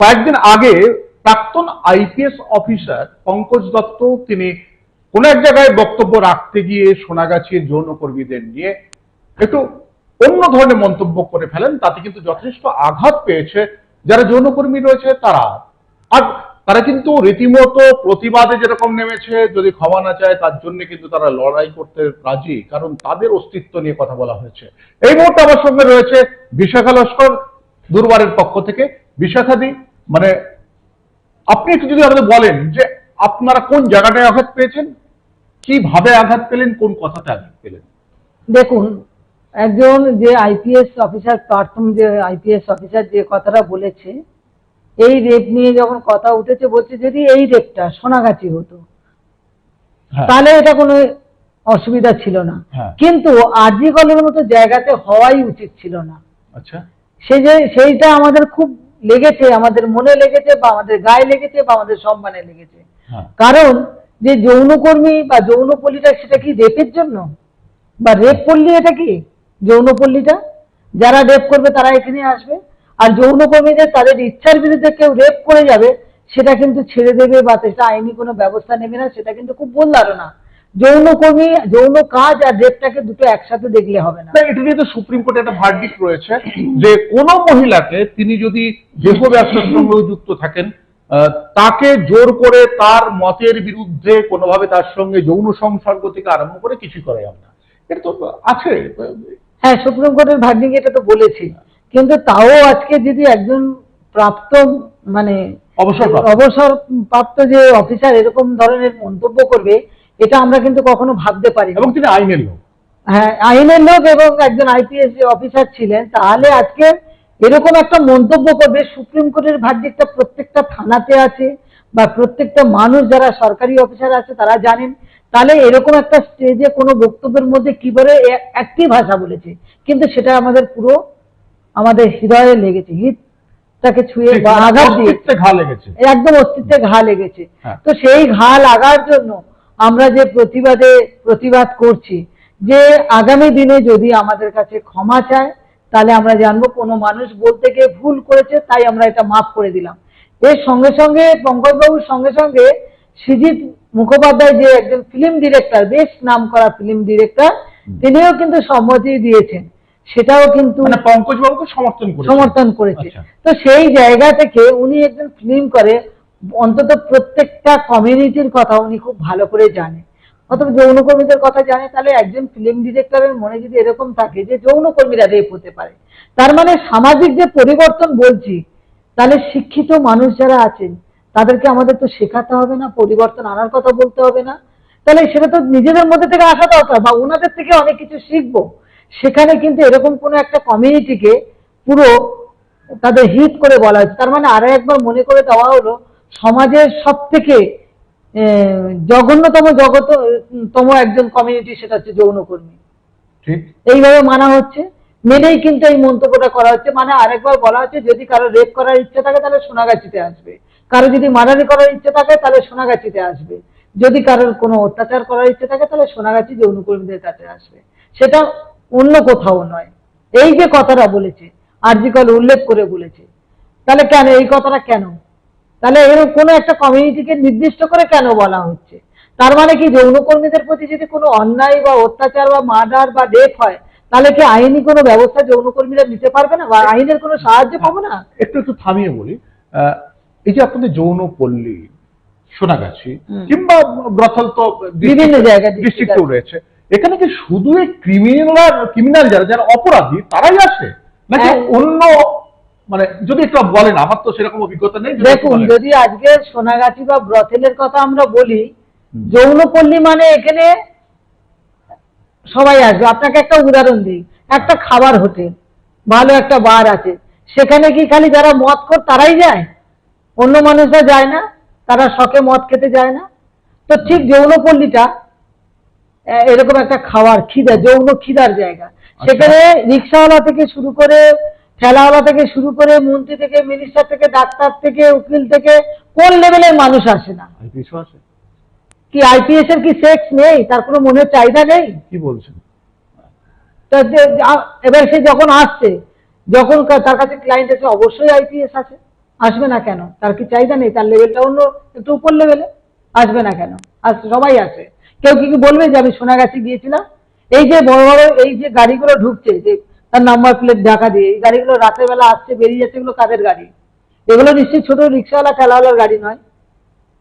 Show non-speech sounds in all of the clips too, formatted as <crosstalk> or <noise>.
কয়েকদিন আগে প্রাক্তন আইপিএস অফিসার পঙ্কজ দত্ত, তিনি কোন এক জায়গায় বক্তব্য রাখতে গিয়ে সোনাগাছির যৌনকর্মীদের নিয়ে একটু অন্য ধরনের মন্তব্য করে ফেলেন। তাতে কিন্তু যথেষ্ট আঘাত পেয়েছে। যারা যৌনকর্মী রয়েছে, তারা আর তারা কিন্তু রীতিমতো প্রতিবাদে যেরকম নেমেছে, যদি ক্ষমা না চায়, তার জন্য কিন্তু তারা লড়াই করতে রাজি, কারণ তাদের অস্তিত্ব নিয়ে কথা বলা হয়েছে। এই মুহূর্তে আমার সঙ্গে রয়েছে বিশাখা লস্কর দুর্বারের পক্ষ থেকে। বিশাখাদি মানে আপনি একটু যদি আমাদের বলেন যে আপনারা কোন জায়গাটায় আঘাত পেয়েছেন? কীভাবে আঘাত পেলেন? কোন কথাতে আঘাত পেলেন? দেখুন একজন যে আইপিএস অফিসার প্রাক্তন যে আইপিএস অফিসার যে কথাটা বলেছে এই রেপ নিয়ে যখন কথা উঠেছে বলছে যদি এই রেপটা সোনাগাছি হতো হ্যাঁ। তাহলে এটা কোনো অসুবিধা ছিল না। হ্যাঁ। কিন্তু আরজিকলের মতো জায়গাতে হওয়াই উচিত ছিল না। আচ্ছা। সে যে সেইটা আমাদের খুব লেগেছে আমাদের মনে লেগেছে বা আমাদের গায়ে লেগেছে বা আমাদের সম্মানে লেগেছে। হ্যাঁ। কারণ যে যৌনকর্মী বা যৌনপল্লীটা সেটা কি রেপের জন্য? বা রেপ পল্লী এটা কি? যৌনপল্লীটা? যারা রেপ করবে তারা এখানে আসবে। আর যৌনকর্মীদের তাদের ইচ্ছার বিরুদ্ধে কেউ রেপ করে যাবে সেটা কিন্তু ছেড়ে দেবে বা সেটা আইনি কোনো ব্যবস্থা নেবে না সেটা কিন্তু খুব ভুল ধারণা। যৌনকর্মী যৌন কাজ আর রেপটাকে দুটো একসাথে দেখলে হবে না। এটা নিয়ে তো সুপ্রিম কোর্টে একটা ভার্ডিক রয়েছে যে কোন মহিলাকে তিনি যদি দেহ ব্যবসার সঙ্গে যুক্ত থাকেন তাকে জোর করে তার মতের বিরুদ্ধে কোনোভাবে তার সঙ্গে যৌন সংসর্গ থেকে আরম্ভ করে কিছু করে না। এটা তো আছে। হ্যাঁ সুপ্রিম কোর্টের ভার্ডিং এটা তো বলেছি। কিন্তু তাও আজকে যদি একজন প্রাপ্ত মানে অবসরপ্রাপ্ত। অবসর প্রাপ্ত যে অফিসার এরকম ধরনের মন্তব্য করবে এটা আমরা কিন্তু কখনো ভাবতে পারি এবং তিনি আইনের লোক। হ্যাঁ আইনের লোক এবং একজন আইপিএস অফিসার ছিলেন। তাহলে আজকে এরকম একটা মন্তব্য করবে সুপ্রিম কোর্টের ভার্ডিকটা প্রত্যেকটা থানাতে আছে বা প্রত্যেকটা মানুষ যারা সরকারি অফিসার আছে তারা জানেন। তাহলে এরকম একটা স্টেজে কোনো বক্তব্যের মধ্যে কীভাবে একটি ভাষা বলেছে। কিন্তু সেটা আমাদের পুরো আমাদের হৃদয়ে লেগেছে। হিতটাকে ছুঁয়ে আঘাত দিয়ে ঘা লেগেছে। একদম অস্তিত্বে ঘা লেগেছে। হ্যাঁ। তো সেই ঘা লাগার জন্য আমরা যে প্রতিবাদে প্রতিবাদ করছি যে আগামী দিনে যদি আমাদের কাছে ক্ষমা চায় তাহলে আমরা জানব কোনো মানুষ বলতে গিয়ে ভুল করেছে তাই আমরা এটা মাফ করে দিলাম। এর সঙ্গে সঙ্গে পঙ্কজবাবুর সঙ্গে সঙ্গে সৃজিত মুখোপাধ্যায় যে একজন ফিল্ম ডিরেক্টর বেশ নাম করা ফিল্ম ডিরেক্টর তিনিও কিন্তু সম্মতি দিয়েছেন। সেটাও কিন্তু মানে পঙ্কজ বাবুকে সমর্থন সমর্থন করেছে। আচ্ছা। তো সেই জায়গা থেকে উনি একজন ফিল্ম করে অন্তত প্রত্যেকটা কমিউনিটির কথা উনি খুব ভালো করে জানে। অথবা যৌনকর্মীদের কথা জানে, তাহলে একজন ফিল্ম ডিরেক্টরের মনে যদি এরকম থাকে যে যৌনকর্মীরা রেপ হতে পারে। তার মানে সামাজিক যে পরিবর্তন বলছি, তাহলে শিক্ষিত মানুষ যারা আছেন, তাদেরকে আমাদের তো শেখাতে হবে না, পরিবর্তন আনার কথা বলতে হবে না। তাহলে সেটা তো নিজেদের মধ্যে থেকে আসা দরকার বা ওনাদের থেকে অনেক কিছু শিখব। সেখানে কিন্তু এরকম কোনো একটা কমিউনিটিকে পুরো তাদের হিট করে বলা হচ্ছে তার মানে আরও একবার মনে করে দেওয়া হলো সমাজের সব থেকে জঘন্যতম জগততম একজন কমিউনিটি সেটা হচ্ছে যৌনকর্মী। এইভাবে মানা হচ্ছে। মেনেই কিন্তু এই মন্তব্যটা করা হচ্ছে। মানে আরেকবার বলা হচ্ছে যদি কারও রেপ করার ইচ্ছে থাকে তাহলে সোনাগাছিতে আসবে। কারও যদি মারানি করার ইচ্ছে থাকে তাহলে সোনাগাছিতে আসবে। যদি কারোর কোনো অত্যাচার করার ইচ্ছে থাকে তাহলে সোনাগাছি যৌনকর্মীদের কাছে আসবে। সেটা অন্য কোথাও নয়। এই যে কথাটা বলেছে আরজিকল উল্লেখ করে বলেছে তাহলে কেন এই কথাটা কেন? তাহলে এরকম কোনো একটা কমিউনিটিকে নির্দিষ্ট করে কেন বলা হচ্ছে? তার মানে কি যৌনকর্মীদের প্রতি যদি কোনো অন্যায় বা অত্যাচার বা মার্ডার বা রেপ হয় তাহলে কি আইনি কোনো ব্যবস্থা যৌনকর্মীরা নিতে পারবে না? বা আইনের কোনো সাহায্য পাবে না? একটু একটু থামিয়ে বলি। আহ, এই যে আপনাদের যৌন পল্লী সোনাগাছি হুম। কিংবা ব্রথল তো বিভিন্ন জায়গায় ডিস্ট্রিক্টেও রয়েছে। এখানে কি শুধু এই ক্রিমিনাল ক্রিমিনাল যারা যারা অপরাধী তারাই আসে? নাকি হ্যাঁ। অন্য মানে যদি একটু বলেন আমার তো সেরকম অভিজ্ঞতা নেই দেখুন যদি আজকে সোনাগাছি বা ব্রথেলের কথা আমরা বলি যৌনপল্লী মানে এখানে সবাই আসবে। আপনাকে একটা উদাহরণ দিই। একটা খাবার হোটেল ভালো একটা বার আছে। সেখানে কি খালি যারা মদ খোর তারাই যায়? অন্য মানুষরা যায় না? তারা শখে মদ খেতে যায় না? তো ঠিক যৌনপল্লীটা এরকম একটা খাওয়ার খিদা যৌন খিদার জায়গা। সেখানে রিক্সাওয়ালা থেকে শুরু করে ঠেলাওয়ালা থেকে শুরু করে মন্ত্রী থেকে মিনিস্টার থেকে ডাক্তার থেকে উকিল থেকে কোন লেভেলের মানুষ আসে না? আর কি আইপিএস এর কি সেক্স নেই? তার কোনো মনের চাহিদা নেই? কি বলছেন? এবার সে যখন আসছে যখন তার কাছে ক্লায়েন্ট আছে অবশ্যই আইপিএস আছে আসবে না কেন? তার কি চাহিদা নেই? তার লেভেলটা অন্য একটু উপর লেভেলে আসবে না কেন? আস সবাই আসে। কেউ কি কি বলবে যে আমি সোনাগাছি গিয়েছিলাম? এই যে বড় বড় এই যে গাড়িগুলো ঢুকছে যে তার নাম্বার প্লেট ঢাকা দিয়ে। এই গাড়িগুলো রাতের বেলা আসছে, বেরিয়ে যাচ্ছে, এগুলো কাদের গাড়ি? এগুলো নিশ্চয়ই ছোট রিক্সাওয়ালা ঠেলাওয়ালার গাড়ি নয়।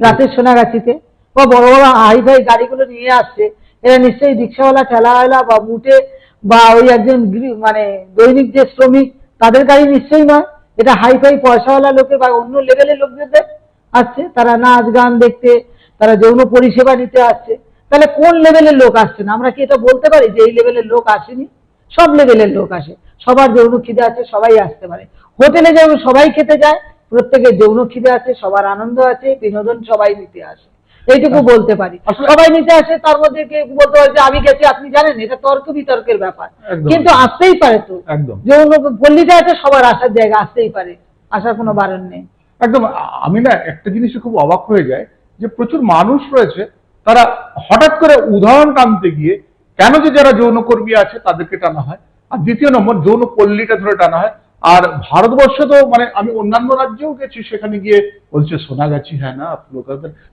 রাতের সোনাগাছিতে। বা বড় বড় হাই ফাই গাড়িগুলো নিয়ে আসছে। এরা নিশ্চয়ই রিক্সাওয়ালা ঠেলাওয়ালা বা মুটে বা ওই একজন মানে দৈনিক যে শ্রমিক, তাদের গাড়ি নিশ্চয়ই নয়। এটা হাই ফাই পয়সাওয়ালা লোকে বা অন্য লেভেলের লোকদের আসছে। তারা নাচ, গান দেখতে, তারা যৌন পরিষেবা নিতে আসছে। তাহলে কোন লেভেলের লোক আসছে না? আমরা কি এটা বলতে পারি যে এই লেভেলের লোক আসেনি? সব লেভেলের লোক আসে। সবার যৌন খিদে আছে সবাই আসতে পারে। হোটেলে যেমন সবাই খেতে যায় প্রত্যেকের যৌন খিদে আছে সবার আনন্দ আছে বিনোদন সবাই নিতে আসে। এইটুকু বলতে পারি। সবাই নিতে আসে তার মধ্যে কে বলতে পারে যে আমি গেছি আপনি জানেন এটা তর্ক বিতর্কের ব্যাপার। কিন্তু আসতেই পারে তো। একদম। যৌন পল্লীটা আছে সবার আসার জায়গা আসতেই পারে। আসার কোনো বারণ নেই। একদম আমি না একটা জিনিসে খুব অবাক হয়ে যায় যে প্রচুর মানুষ রয়েছে তারা হঠাৎ করে উদাহরণ টানতে গিয়ে কেন যে যারা যৌনকর্মী আছে তাদেরকে টানা হয়? আর দ্বিতীয় নম্বর যৌন পল্লীটা ধরে টানা হয়। আর ভারতবর্ষ তো মানে আমি অন্যান্য রাজ্যেও গেছি, সেখানে গিয়ে বলছে, সোনাগাছি হ্যাঁ না, আপনি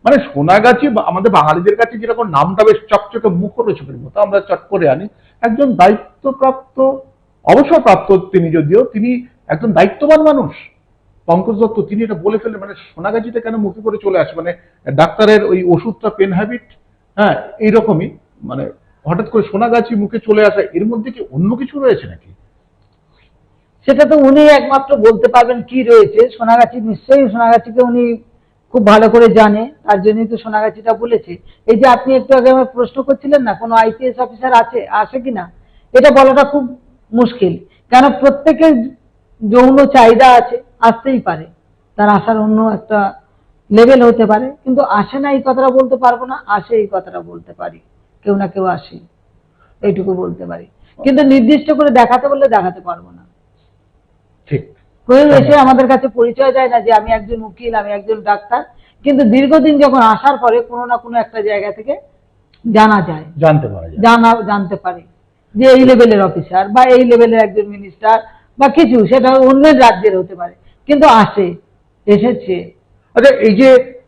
মানে সোনাগাছি আমাদের বাঙালিদের কাছে যেরকম নামটা বেশ চকচকে মুখরোচকের মতো আমরা চট করে আনি। একজন দায়িত্বপ্রাপ্ত, অবসরপ্রাপ্ত তিনি যদিও, তিনি একজন দায়িত্ববান মানুষ। পঙ্কজ দত্ত, তিনি এটা বলে ফেললেন মানে সোনাগাছিতে কেন মুখে করে চলে আসে? মানে ডাক্তারের ওই ওষুধটা, পেন হ্যাবিট হ্যাঁ এইরকমই মানে হঠাৎ করে সোনাগাছি মুখে চলে আসা, এর মধ্যে কি অন্য কিছু রয়েছে নাকি? সেটা তো উনি একমাত্র বলতে পারবেন কি রয়েছে। সোনাগাছি নিশ্চয়ই সোনাগাছিকে উনি খুব ভালো করে জানে, তার জন্যই তো সোনাগাছিটা বলেছে। এই যে আপনি একটু আগে আমার প্রশ্ন করছিলেন না, কোনো আইপিএস অফিসার আছে, আসে কিনা এটা বলাটা খুব মুশকিল। কেন প্রত্যেকের যৌন চাহিদা আছে, আসতেই পারে। তার আসার অন্য একটা লেভেল হতে পারে। কিন্তু আসে না এই কথাটা বলতে পারব না, আসে এই কথাটা বলতে পারি। কেউ না কেউ আসে। এইটুকু বলতে পারি। কিন্তু নির্দিষ্ট করে দেখাতে বললে দেখাতে পারব না। ঠিক। কেউ এসে আমাদের কাছে পরিচয় দেয় না যে আমি একজন উকিল আমি একজন ডাক্তার। কিন্তু দীর্ঘদিন যখন আসার পরে কোনো না কোনো একটা জায়গা থেকে জানা যায়। জানতে পারা যায়। জানা জানতে পারে যে এই লেভেলের অফিসার বা এই লেভেলের একজন মিনিস্টার বা কিছু সেটা অন্য রাজ্যের হতে পারে। কিন্তু আসে এসেছে। আচ্ছা এই যে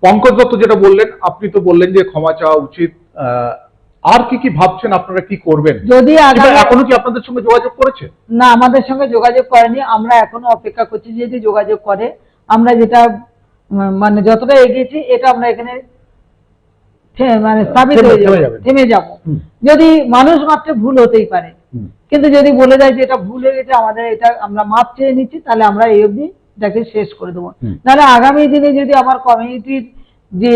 পঙ্কজ দত্ত যেটা বললেন আপনি তো বললেন যে ক্ষমা চাওয়া উচিত। আর কি কি ভাবছেন আপনারা কি করবেন? যদি এখনও কি আপনাদের সঙ্গে যোগাযোগ করেছে? না আমাদের সঙ্গে যোগাযোগ করেনি আমরা এখনও অপেক্ষা করছি যদি যোগাযোগ করে। আমরা যেটা মানে যতটা এগিয়েছি এটা আমরা এখানে মানে স্থাপিত হয়ে যাব থেমে যাব। যদি মানুষ মাত্র ভুল হতেই পারে কিন্তু যদি বলে দেয় যে এটা ভুল হয়ে গেছে আমাদের এটা আমরা মাপ চেয়ে নিচ্ছি তাহলে আমরা এই অবধি এটাকে শেষ করে দেবো। নাহলে আগামী দিনে যদি আমার কমিউনিটির যে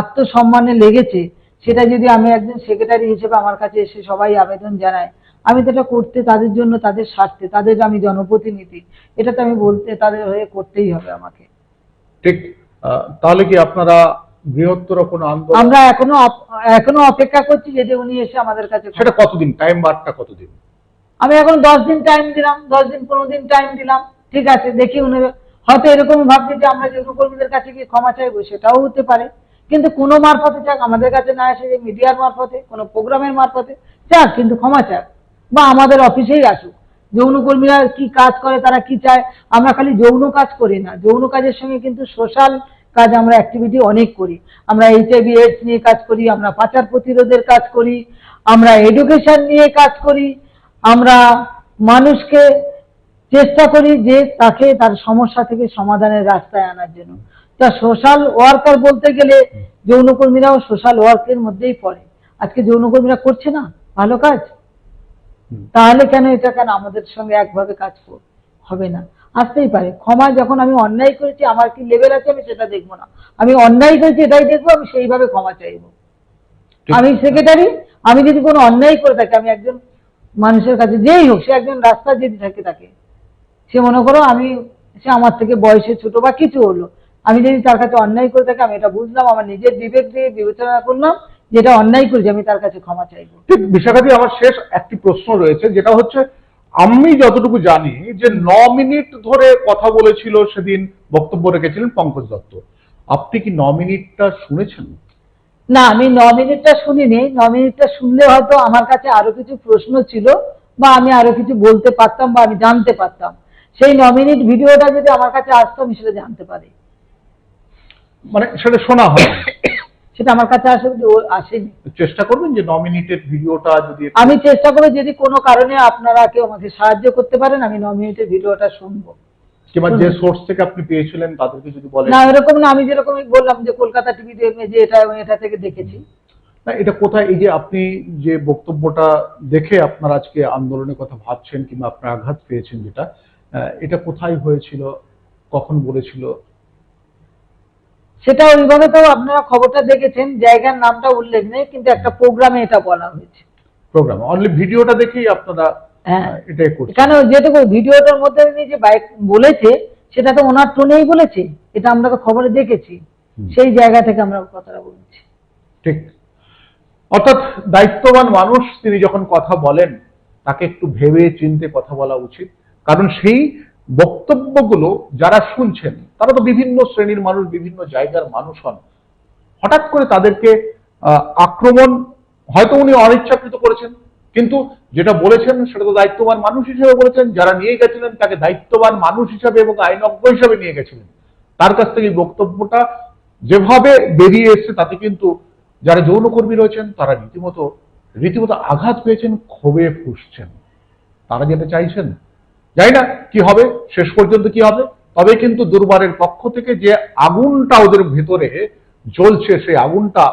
আত্মসম্মানে লেগেছে সেটা যদি আমি একজন সেক্রেটারি হিসেবে আমার কাছে এসে সবাই আবেদন জানায় আমি তো এটা করতে তাদের জন্য তাদের স্বার্থে তাদের আমি জনপ্রতিনিধি এটা তো আমি বলতে তাদের হয়ে করতেই হবে আমাকে। ঠিক তাহলে কি আপনারা বৃহত্তর কোনো আন্দোলন আমরা এখনও এখনও অপেক্ষা করছি যে উনি এসে আমাদের কাছে সেটা কতদিন? টাইম বারটা কতদিন? আমি এখন দশ দিন টাইম দিলাম দশ দিন পনেরো দিন টাইম দিলাম। ঠিক আছে দেখি উনি হয়তো এরকম ভাবছে যে আমরা যৌনকর্মীদের কাছে গিয়ে ক্ষমা চাইব সেটাও হতে পারে। কিন্তু কোনো মারফতে চাক, আমাদের কাছে না এসে যে মিডিয়ার মারফতে, কোনো প্রোগ্রামের মারফতে, চাক, কিন্তু ক্ষমা চাক। বা আমাদের অফিসেই আসুক। যৌনকর্মীরা কি কাজ করে, তারা কি চায়? আমরা খালি যৌন কাজ করি না। যৌন কাজের সঙ্গে কিন্তু সোশ্যাল কাজ আমরা অ্যাক্টিভিটি অনেক করি। আমরা এইচআইভি এইডস নিয়ে কাজ করি, আমরা পাচার প্রতিরোধের কাজ করি, আমরা এডুকেশন নিয়ে কাজ করি, আমরা মানুষকে চেষ্টা করি যে তাকে তার সমস্যা থেকে সমাধানের রাস্তায় আনার জন্য। তা সোশ্যাল ওয়ার্কার বলতে গেলে যৌনকর্মীরাও সোশ্যাল ওয়ার্কের মধ্যেই পড়ে। আজকে যৌনকর্মীরা করছে না? ভালো কাজ? তাহলে কেন এটা কেন আমাদের সঙ্গে একভাবে কাজ কর- হবে না? আসতেই পারে। ক্ষমা যখন আমি অন্যায় করেছি আমার কি লেভেল আছে আমি সেটা দেখব না। আমি অন্যায় করেছি এটাই দেখব আমি সেইভাবে ক্ষমা চাইব। আমি সেক্রেটারি আমি যদি কোনো অন্যায় করে থাকি আমি একজন মানুষের কাছে যেই হোক সে একজন রাস্তা যদি থাকে তাকে। সে মনে করো আমি সে আমার থেকে বয়সে ছোট বা কিছু হলো আমি যদি তার কাছে অন্যায় করে থাকি আমি এটা বুঝলাম আমার নিজের বিবেক দিয়ে বিবেচনা করলাম যেটা অন্যায় করেছি আমি তার কাছে ক্ষমা চাইব। ঠিক বিশাখাদি আমার শেষ একটি প্রশ্ন রয়েছে যেটা হচ্ছে আমি যতটুকু জানি যে ন মিনিট ধরে কথা বলেছিল সেদিন বক্তব্য রেখেছিলেন পঙ্কজ দত্ত। আপনি কি ন মিনিটটা শুনেছেন? না আমি ন মিনিটটা শুনিনি। ন মিনিটটা শুনলে হয়তো আমার কাছে আরও কিছু প্রশ্ন ছিল বা আমি আরও কিছু বলতে পারতাম বা আমি জানতে পারতাম। সেই ন মিনিট ভিডিওটা যদি আমার কাছে আসতো আমি সেটা জানতে পারি। মানে সেটা শোনা হয়। <coughs> সেটা আমার কাছে আসলে আসেনি। চেষ্টা করবেন যে নমিনেটেড ভিডিওটা যদি আমি চেষ্টা করব যদি কোনো কারণে আপনারা কেউ আমাকে সাহায্য করতে পারেন আমি ন মিনিটের ভিডিওটা শুনব। কিংবা যে সোর্স থেকে আপনি পেয়েছিলেন তাদেরকে যদি বলেন। না এরকম না আমি যেরকম বললাম যে কলকাতা টিভিতে যে এটা এটা থেকে দেখেছি। না এটা কোথায়? এই যে আপনি যে বক্তব্যটা দেখে আপনার আজকে আন্দোলনের কথা ভাবছেন কিংবা আপনার আঘাত পেয়েছেন যেটা এটা কোথায় হয়েছিল? কখন বলেছিল? সেটা ওইভাবে তো আপনারা খবরটা দেখেছেন জায়গার নামটা উল্লেখ নেই কিন্তু একটা প্রোগ্রামে এটা বলা হয়েছে। প্রোগ্রাম অনলি ভিডিওটা দেখেই আপনারা হ্যাঁ। এটাই করছেন। এখানে যেটুকু ভিডিওটার মধ্যে উনি যে বাইক বলেছে সেটা তো ওনার টোনেই বলেছে এটা আমরা তো খবরে দেখেছি। সেই জায়গা থেকে আমরা কথাটা বলছি। ঠিক। অর্থাৎ দায়িত্ববান মানুষ তিনি যখন কথা বলেন তাকে একটু ভেবে চিনতে কথা বলা উচিত। কারণ সেই বক্তব্যগুলো যারা শুনছেন, তারা তো বিভিন্ন শ্রেণির মানুষ, বিভিন্ন জায়গার মানুষ হন। হঠাৎ করে তাদেরকে আক্রমণ, হয়তো উনি অনিচ্ছাকৃত করেছেন, কিন্তু যেটা বলেছেন সেটা তো দায়িত্ববান মানুষ হিসেবে বলেছেন, যারা নিয়ে গেছিলেন তাকে দায়িত্ববান মানুষ হিসাবে এবং আইনজ্ঞ হিসাবে নিয়ে গেছিলেন। তার কাছ থেকে বক্তব্যটা যেভাবে বেরিয়ে এসছে, তাতে কিন্তু যারা যৌনকর্মী রয়েছেন, তারা রীতিমতো রীতিমতো আঘাত পেয়েছেন, ক্ষোভে ফুসছেন। তারা যেটা চাইছেন জানি না কি হবে, শেষ পর্যন্ত কি হবে। তবে কিন্তু দুর্বারের পক্ষ থেকে যে আগুনটা ওদের ভেতরে জ্বলছে, সেই আগুনটা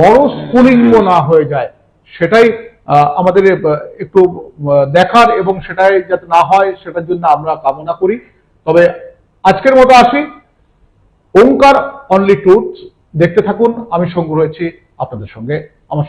বড় স্ফুলিঙ্গ না হয়ে যায়, সেটাই আমাদের একটু দেখার এবং সেটাই যাতে না হয়, সেটার জন্য আমরা কামনা করি। তবে আজকের মতো আসি। ওঙ্কার অনলি ট্রুথ দেখতে থাকুন। আমি সঙ্গ রয়েছি আপনাদের সঙ্গে।